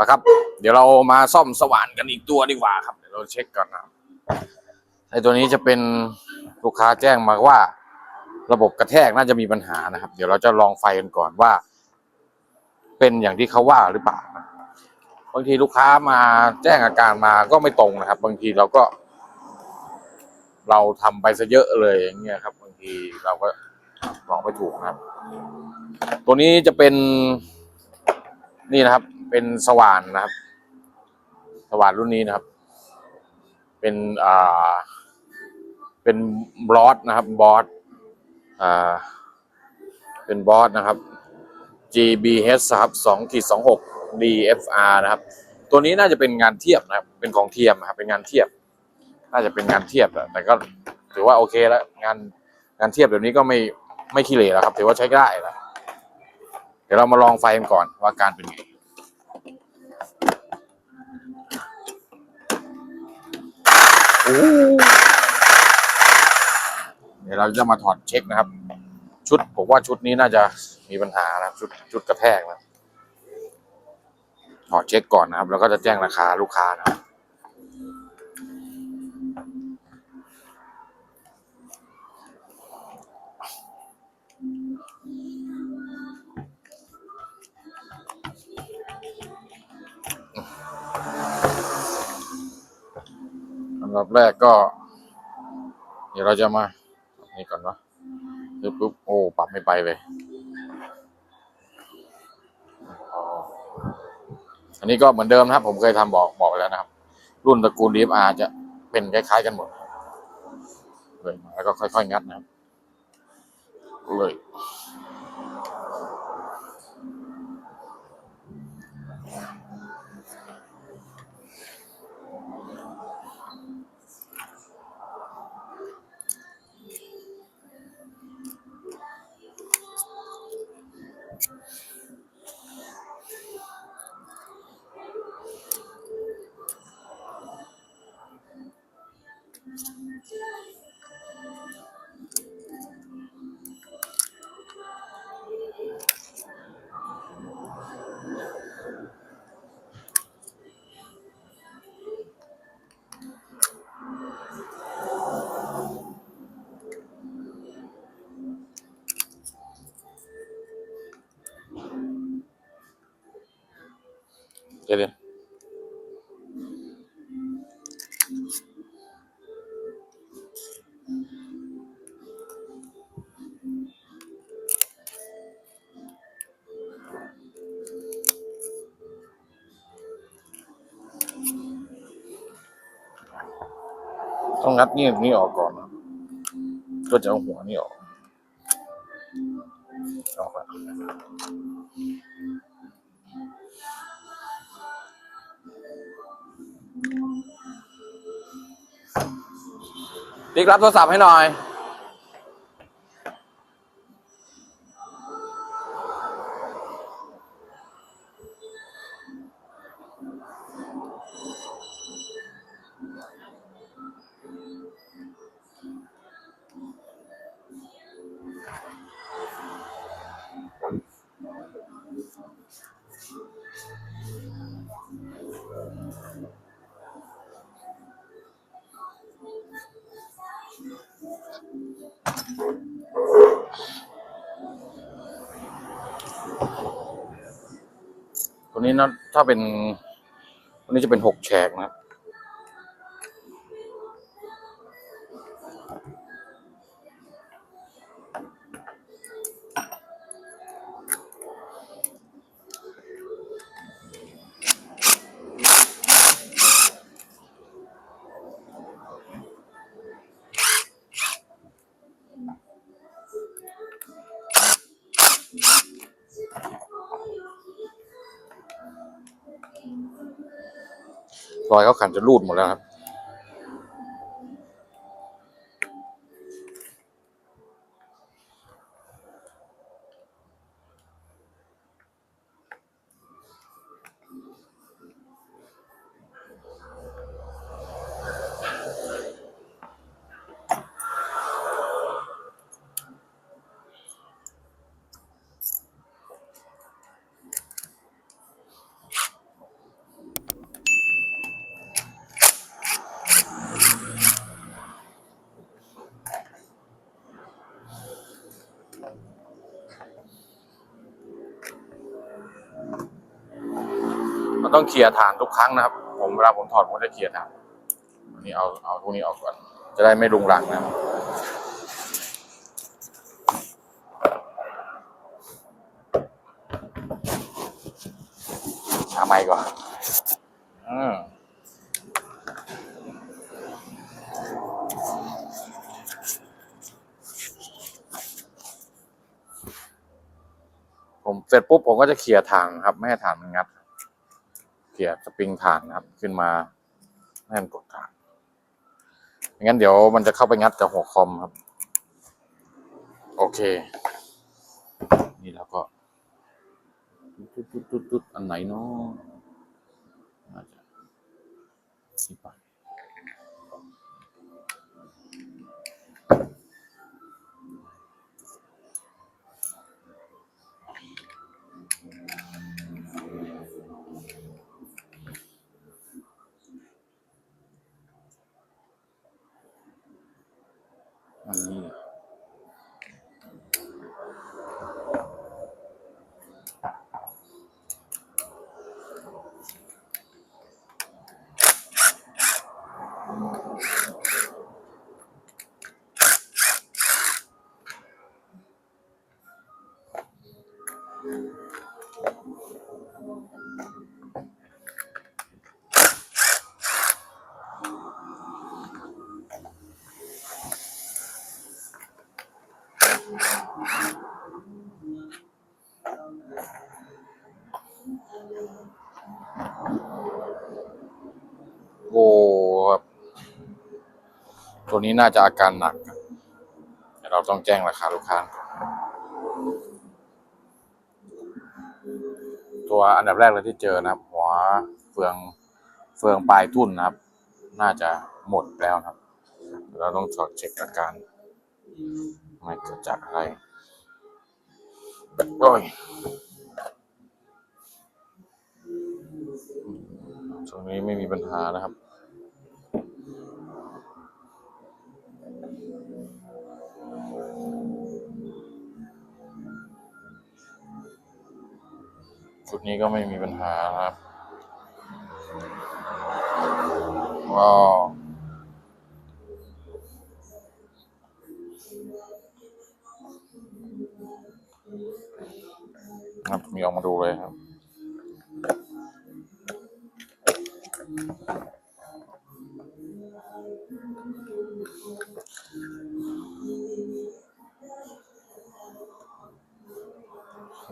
นะครับ เดี๋ยวเรามาซ่อมสว่านกันอีกตัวดีกว่าครับ เดี๋ยวเราเช็คก่อนนะครับไอตัวนี้จะเป็นลูกค้าแจ้งมาว่า ระบบกระแทกน่าจะมีปัญหานะครับ เดี๋ยวเราจะลองไฟกันก่อนว่า เป็นอย่างที่เขาว่าหรือเปล่าบางทีลูกค้ามาแจ้งอาการมาก็ไม่ตรงนะครับ บางทีเราก็ เราทำไปซะเยอะเลยอย่างเงี้ยครับ บางทีเราก็บอกไม่ถูกนะครับ ตัวนี้จะเป็นนี่นะครับ เป็นสว่านนะครับ สว่านรุ่นนี้นะครับ เป็นอ่าเป็นบอสนะครับบอสอ่าเป็นบอสนะครับ GBH ครับสองขีดสองหก DFR นะครับ ตัวนี้น่าจะเป็นงานเทียบนะครับ เป็นของเทียมนะครับ เป็นงานเทียบ น่าจะเป็นงานเทียบแต่ก็ถือว่าโอเคแล้ว งานงานเทียบเดี๋ยวนี้ก็ไม่ไม่ขี้เหร่แล้วครับ ถือว่าใช้ได้แล้ว เดี๋ยวเรามาลองไฟกันก่อนว่าการเป็นไง เดี๋ยวเราจะมาถอดเช็คนะครับ ชุดผมว่าชุดนี้น่าจะมีปัญหานะครับชุดชุดกระแทกนะถอดเช็คก่อนนะครับ แล้วก็จะแจ้งราคาลูกค้านะครับ รอบแรกก็ เดี๋ยวเราจะมา นี่ก่อนวะปึ๊บปุ๊บโอ้ปรับไม่ไปเลยอันนี้ก็เหมือนเดิมนะครับ ผมเคยทำบอกบอกไปแล้วนะครับ รุ่นตระกูล DFR จะเป็นคล้ายๆกันหมดเลยมาแล้วก็ค่อยๆงัดนะครับเลย เดี๋ ต้องงัดนี่นี่ออกก่อนนะก็จะเอาหัวนี่ออกออกแล้วติ๊กรับโทรศัพท์ให้หน่อย นี้นะถ้าเป็นวันนี้จะเป็นหกแฉกนะครับ อยเขาขันจะรูดหมดแล้วครับ โต้องเคลียร์ฐานทุกครั้งนะครับ ผมเวลาผมถอดผมจะเคลียร์ฐานอันนี้เอาเอาพวกนี้ออกก่อน จะได้ไม่รุงรังนะครับหาไม้ก่อนอืมผมเสร็จปุ๊บผมก็จะเคลียร์ทางครับ ไม่ให้ฐานมันงัด เกียร์สปริงฐานนะครับ ขึ้นมาไม่ให้มันกดฐานไม่งั้นเดี๋ยวมันจะเข้าไปงัดกับหัวคอมครับ โอเค นี่แล้วก็ตุ๊ดตุ๊ดตุ๊ดตุ๊ดอันไหนเนาะน่าจะนี่ปะ อัน โอ้ครับตัวนี้น่าจะอาการหนักเราต้องแจ้งราคาลูกค้า ตัวอันดับแรกเลยที่เจอนะครับ หัวเฟืองเฟืองปลายทุ่นนะครับ น่าจะหมดแล้วครับ เราต้องสอดเช็คอาการไม่เกิดจากอะไรโอ้ย ตรงนี้ไม่มีปัญหานะครับ ชุดนี้ก็ไม่มีปัญหานะครับว้าวครับมีออกมาดูเลยครับ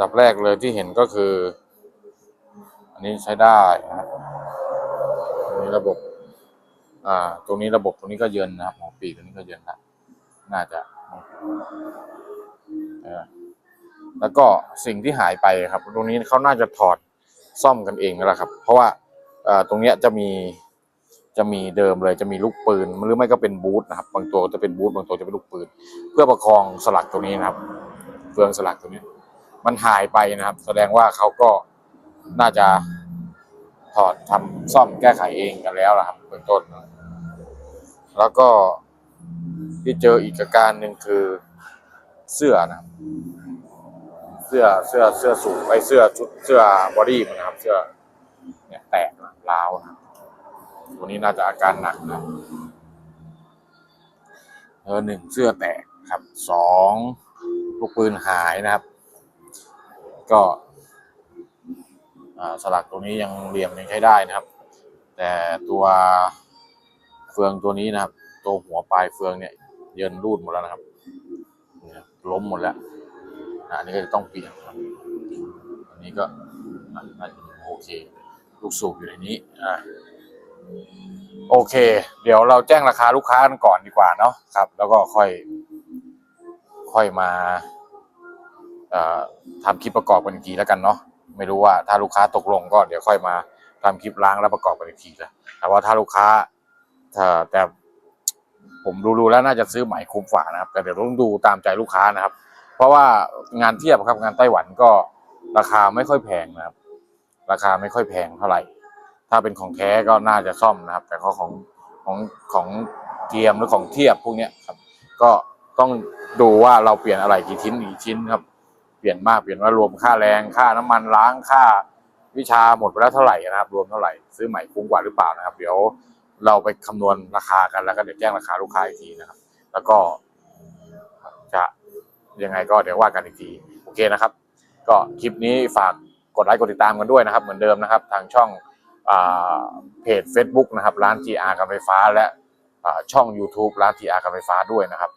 ดับแรกเลยที่เห็นก็คือ อันนี้ใช้ได้นะครับอันนี้ระบบ อ่า ตรงนี้ระบบตรงนี้ก็เยินนะครับหัวปีกตรงนี้ก็เยินละน่าจะแล้วก็สิ่งที่หายไปครับ ตรงนี้เขาน่าจะถอดซ่อมกันเองแหละครับ เพราะว่า ตรงเนี้ยจะมีจะมีเดิมเลยจะมีลูกปืนหรือไม่ก็เป็นบูทนะครับ บางตัวจะเป็นบูทบางตัวจะเป็นลูกปืน เพื่อประคองสลักตรงนี้นะครับเฟืองสลักตรงนี้ มันหายไปนะครับ แสดงว่าเขาก็น่าจะถอดทำซ่อมแก้ไขเองกันแล้วล่ะครับเบื้องต้น แล้วก็ที่เจออีกอาการหนึ่งคือเสื้อนะครับ เสื้อเสื้อเสื้อสูงไอเสื้อชุดเสื้อบอดี้มันนะครับ เสื้อเนี่ยแตกนะร้าวนะครับตั วนี้น่าจะอาการหนักนะเออหนึ่งเสื้อแตกครับสองลูกปืนหายนะครับ ก็สลักตัวนี้ยังเหลี่ยมยังใช้ได้นะครับ แต่ตัวเฟืองตัวนี้นะครับ ตัวหัวปลายเฟืองเนี่ย เยินรูดหมดแล้วนะครับล้มหมดแล้วอันนี้ก็จะต้องเปลี่ยนครับอันนี้ก็โอเค ลูกสูบอยู่ในนี้อ่า โอเค เดี๋ยวเราแจ้งราคาลูกค้ากันก่อนดีกว่าเนาะครับ แล้วก็ค่อย ค่อยมาทำคลิปประกอบกันอีกทีแล้วกันเนาะไม่รู้ว่าถ้าลูกค้าตกลงก็เดี๋ยวค่อยมาทำคลิปล้างแล้วประกอบกันอีกทีละแต่ว่าถ้าลูกค้าแต่ผมดูๆแล้วน่าจะซื้อใหม่คุ้มฝานะครับแต่เดี๋ยวต้องดูตามใจลูกค้านะครับ เพราะว่างานเทียบครับงานไต้หวันก็ราคาไม่ค่อยแพงนะครับ ราคาไม่ค่อยแพงเท่าไหร่ ถ้าเป็นของแท้ก็น่าจะซ่อมนะครับ แต่ก็ของของของเทียมหรือของเทียบพวกเนี้ยครับ ก็ต้องดูว่าเราเปลี่ยนอะไรกี่ชิ้นกี่ชิ้นครับ เปลี่ยนมากเปลี่ยนว่ารวมค่าแรงค่าน้ำมันล้างค่าวิชาหมดไปแล้วเท่าไหร่นะครับ รวมเท่าไหร่ซื้อใหม่คุ้มกว่าหรือเปล่านะครับ เดี๋ยวเราไปคำนวณราคากันแล้วก็เดี๋ยวแจ้งราคาลูกค้าอีกทีนะครับ แล้วก็จะยังไงก็เดี๋ยวว่ากันอีกทีโอเคนะครับ ก็คลิปนี้ฝากกดไลค์กดติดตามกันด้วยนะครับ เหมือนเดิมนะครับ ทางช่อง เพจ Facebook นะครับร้าน GR การไฟฟ้า และช่อง YouTube ร้าน GR การไฟฟ้าด้วยนะครับ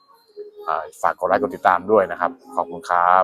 ฝากกดไลค์กดติดตามด้วยนะครับ ขอบคุณครับ